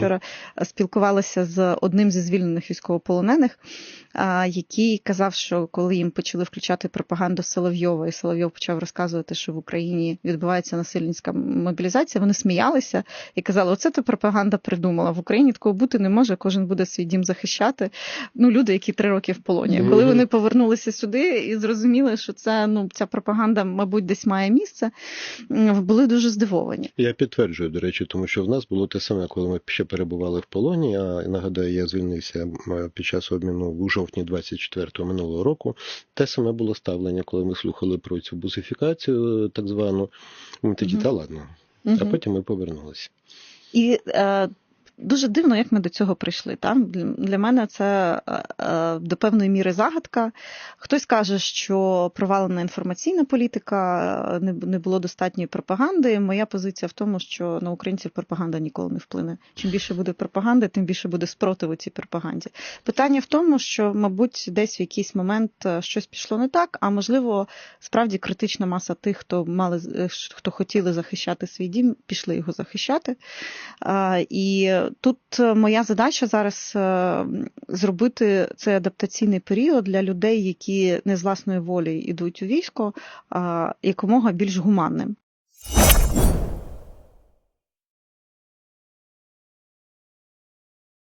Вчора спілкувалася з одним зі звільнених військовополонених, який казав, що коли їм почали включати пропаганду Соловйова, і Соловйов почав розказувати, що в Україні відбувається насильницька мобілізація, вони сміялися і казали: оце ти пропаганда придумала. В Україні такого бути не може, кожен буде свій дім захищати. Ну, люди, які три роки в полоні. Коли вони повернулися сюди і зрозуміли, що це ну ця пропаганда, мабуть, десь має місце, були дуже здивовані. Я підтверджую, до речі, тому що в нас було те саме, коли ми ще перебували в полоні. А нагадаю, я звільнився під час обміну у жовтні 24-го минулого року. Те саме було ставлення, коли ми слухали про цю бусифікацію, так звану. Ми тоді, угу. та ладно. А потім ми повернулися. І е, дуже дивно, як ми до цього прийшли. Та? Для, мене це е, е, до певної міри загадка. Хтось каже, що провалена інформаційна політика, е, не, було достатньої пропаганди. Моя позиція в тому, що на українців пропаганда ніколи не вплине. Чим більше буде пропаганди, тим більше буде спротиву цій пропаганді. Питання в тому, що, мабуть, десь в якийсь момент щось пішло не так, а можливо, справді критична маса тих, хто мали хто хотіли захищати свій дім, пішли його захищати. І тут е, моя задача зараз е, зробити цей адаптаційний період для людей, які не з власної волі йдуть у військо, якомога більш гуманним.